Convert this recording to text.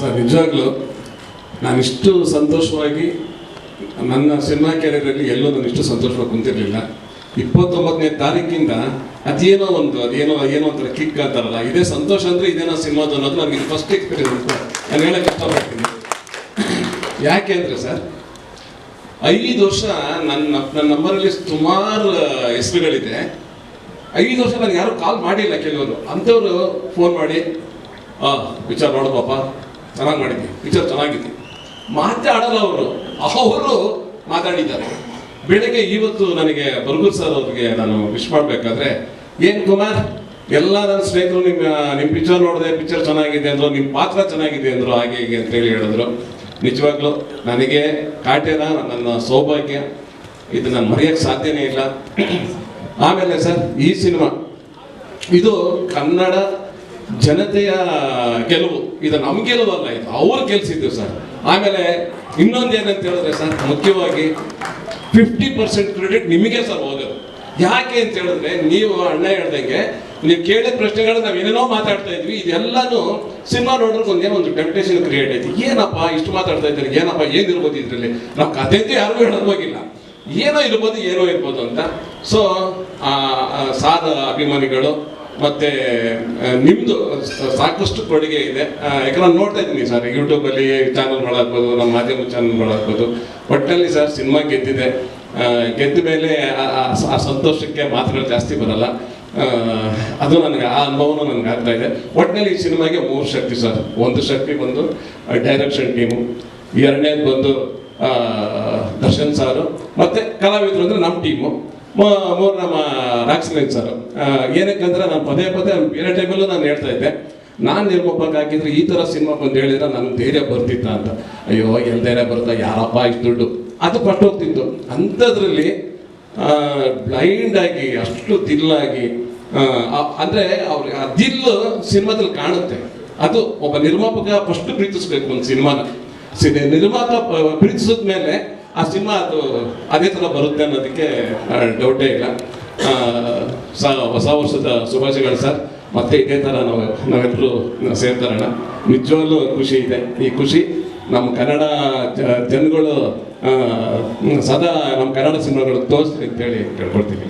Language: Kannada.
ಸರ್, ನಿಜವಾಗ್ಲೂ ನಾನಿಷ್ಟು ಸಂತೋಷವಾಗಿ ನನ್ನ ಸಿನಿಮಾ ಕ್ಯಾರಿಯರಲ್ಲಿ ಎಲ್ಲೂ ನಾನು ಇಷ್ಟು ಸಂತೋಷವಾಗಿ ಕುಂತಿರಲಿಲ್ಲ. ಇಪ್ಪತ್ತೊಂಬತ್ತನೇ ತಾರೀಕಿಂದ ಅದೇನೋ ಒಂದು, ಅದೇನೋ, ಏನೋ ಒಂಥರ ಕಿಕ್ ಅಂತಾರಲ್ಲ ಇದೇ ಸಂತೋಷ ಅಂದರೆ ಇದೇನೋ ಸಿನಿಮಾದು ಅನ್ನೋದು ನನಗೆ ಫಸ್ಟ್ ಎಕ್ಸ್ಪೀರಿಯನ್ಸ್ ನಾನು ಹೇಳಕ್ಕೆ ಇಷ್ಟಪಡ್ತೀನಿ. ಯಾಕೆ ಅಂದರೆ ಸರ್, ಐದು ವರ್ಷ ನನ್ನ ನನ್ನ ನಂಬರಲ್ಲಿ ಸುಮಾರು ಹೆಸರುಗಳಿದೆ. ಐದು ವರ್ಷ ನಾನು ಯಾರು ಕಾಲ್ ಮಾಡಿಲ್ಲ ಕೆಲವರು. ಅಂಥವ್ರು ಫೋನ್ ಮಾಡಿ, ಆ, ವಿಚಾರ ನೋಡು ಪಾಪ. ಚೆನ್ನಾಗಿ ಮಾಡಿದ್ವಿ. ಪಿಕ್ಚರ್ ಚೆನ್ನಾಗಿದೆ ಮಾತಾಡಲ್ಲ ಅವರು. ಅವರು ಮಾತಾಡಿದ್ದಾರೆ. ಬೆಳಗ್ಗೆ ಇವತ್ತು ನನಗೆ ಬರ್ಗೂರ್ ಸರ್ ಅವ್ರಿಗೆ ನಾನು ವಿಶ್ ಮಾಡಬೇಕಾದ್ರೆ, ಏನು ಕುಮಾರ್, ಎಲ್ಲ ನನ್ನ ಸ್ನೇಹಿತರು ನಿಮ್ಮ ನಿಮ್ಮ ಪಿಕ್ಚರ್ ನೋಡಿದೆ ಪಿಕ್ಚರ್ ಚೆನ್ನಾಗಿದೆ ಅಂದ್ರು ನಿಮ್ಮ ಪಾತ್ರ ಚೆನ್ನಾಗಿದೆ ಅಂದ್ರು, ಹಾಗೆ ಹೀಗೆ ಅಂತೇಳಿ ಹೇಳಿದ್ರು. ನಿಜವಾಗ್ಲೂ ನನಗೆ ಕಾಟೇನ, ನನ್ನ ಸೌಭಾಗ್ಯ ಇದು ನಾನು ಮರೆಯೋಕ್ಕೆ ಸಾಧ್ಯನೇ ಇಲ್ಲ. ಆಮೇಲೆ ಸರ್ ಈ ಸಿನಿಮಾ ಇದು ಕನ್ನಡ ಜನತೆಯ ಗೆಲುವು, ಇದು ನಮ್ಮ ಗೆಲುವಲ್ಲ ಇದು ಅವ್ರು ಗೆಲ್ಸಿದ್ದೀವಿ ಸರ್. ಆಮೇಲೆ ಇನ್ನೊಂದು ಏನಂತ ಹೇಳಿದ್ರೆ ಸರ್, ಮುಖ್ಯವಾಗಿ ಫಿಫ್ಟಿ ಪರ್ಸೆಂಟ್ ಕ್ರೆಡಿಟ್ ನಿಮಗೆ ಸರ್ ಹೋಗೋದು. ಯಾಕೆ ಅಂತ ಹೇಳಿದ್ರೆ, ನೀವು ಅಣ್ಣ ಹೇಳ್ದಂಗೆ, ನೀವು ಕೇಳಿದ ಪ್ರಶ್ನೆಗಳನ್ನ ನಾವು ಏನೇನೋ ಮಾತಾಡ್ತಾ ಇದ್ವಿ, ಇದೆಲ್ಲಾನು ಸಿನಿಮಾ ನೋಡಿದ್ರೆ ಒಂದೇ ಒಂದು ಟೆಂಪ್ಟೇಷನ್ ಕ್ರಿಯೇಟ್ ಆಯ್ತು. ಏನಪ್ಪ, ಇಷ್ಟು ಮಾತಾಡ್ತಾ ಇದ್ದಾರೆ, ಏನಪ್ಪ ಏನಿರ್ಬೋದು ಇದರಲ್ಲಿ? ನಾವು ಕತೆ ಅಂತ ಯಾರಿಗೂ ಹೇಳೋದು ಹೋಗಿಲ್ಲ. ಏನೋ ಇರ್ಬೋದು ಏನೋ ಇರ್ಬೋದು ಅಂತ. ಸೊ ಸಾದ ಅಭಿಮಾನಿಗಳು ಮತ್ತೆ ನಿಮ್ಮದು ಸಾಕಷ್ಟು ಕೊಡುಗೆ ಇದೆ. ನಾನು ನೋಡ್ತಾ ಇದ್ದೀನಿ ಸರ್ ಯೂಟ್ಯೂಬಲ್ಲಿ ಚಾನಲ್ಗಳಾಗ್ಬೋದು ನಮ್ಮ ಮಾಧ್ಯಮ ಚಾನಲ್ಗಳಾಗ್ಬೋದು ಒಟ್ಟಿನಲ್ಲಿ ಸರ್, ಸಿನಿಮಾ ಗೆದ್ದಿದೆ. ಗೆದ್ದ ಮೇಲೆ ಆ- ಸಂತೋಷಕ್ಕೆ ಮಾತುಗಳು ಜಾಸ್ತಿ ಬರಲ್ಲ. ಅದು ನನಗೆ, ಆ ಅನುಭವನೂ ನನಗೆ ಆಗ್ತಾ ಇದೆ. ಒಟ್ಟಿನಲ್ಲಿ ಈ ಸಿನಿಮಾಗೆ ಮೂರು ಶಕ್ತಿ ಸರ್. ಒಂದು ಶಕ್ತಿ ಬಂದು ಡೈರೆಕ್ಷನ್ ಟೀಮು ಎರಡನೇದು ಬಂದು ದರ್ಶನ್ ಸಾರು. ಮತ್ತೆ ಕಲಾವಿದರು ಅಂದ್ರೆ ನಮ್ಮ ಟೀಮು ಮೂರು ನಮ್ಮ ರಾಕ್ಸಲೇನ್ ಸರ್ ಏನಕ್ಕಂದ್ರೆ ನಾನು ಪದೇ ಪದೇ ಬೇರೆ ಟೈಮಲ್ಲೂ ನಾನು ಹೇಳ್ತಾ ಇದ್ದೆ. ನಾನು ನಿರ್ಮಾಪಕ ಹಾಕಿದ್ರೆ ಈ ಥರ ಸಿನಿಮಾ ಬಂದು ಹೇಳಿದ್ರೆ ನನಗೆ ಧೈರ್ಯ ಬರ್ತಿತ್ತ ಅಂತ. ಅಯ್ಯೋ ಎಲ್ಲಿ ಧೈರ್ಯ ಬರುತ್ತಾ? ಯಾರಪ್ಪ ಇಷ್ಟು ದುಡ್ಡು? ಅದು ಪಟ್ಟು ಹೋಗ್ತಿತ್ತು ಅಂಥದ್ರಲ್ಲಿ ಬ್ಲೈಂಡ್ ಆಗಿ, ಅಷ್ಟು ದಿಲ್ಲಾಗಿ ಅಂದ್ರೆ ಅವ್ರಿಗೆ ಆ ದಿಲ್ಲು ಸಿನಿಮಾದಲ್ಲಿ ಕಾಣುತ್ತೆ. ಅದು ಒಬ್ಬ ನಿರ್ಮಾಪಕ ಫಸ್ಟ್ ಪ್ರೀತಿಸ್ಬೇಕು ಒಂದು ಸಿನಿಮಾನ. ಸಿನಿ ನಿರ್ಮಾಪಕ ಪ್ರೀತಿಸಿದ ಮೇಲೆ ಆ ಸಿನಿಮಾ ಅದು ಅದೇ ಥರ ಬರುತ್ತೆ ಅನ್ನೋದಕ್ಕೆ ಡೌಟೇ ಇಲ್ಲ. ಹೊಸ ವರ್ಷದ ಶುಭಾಶಯಗಳು ಸರ್. ಮತ್ತೆ ಇದೇ ಥರ ನಾವು, ನಾವೆಲ್ಲರೂ ಸೇರ್ತಾರಣ ನಿಜವಾಗ್ಲೂ ಖುಷಿ ಇದೆ. ಈ ಖುಷಿ ನಮ್ಮ ಕನ್ನಡ ಜನಗಳು ಸದಾ ನಮ್ಮ ಕನ್ನಡ ಸಿನಿಮಾಗಳು ಅಂತ ಅಂತೇಳಿ ಕೇಳ್ಕೊಳ್ತೀನಿ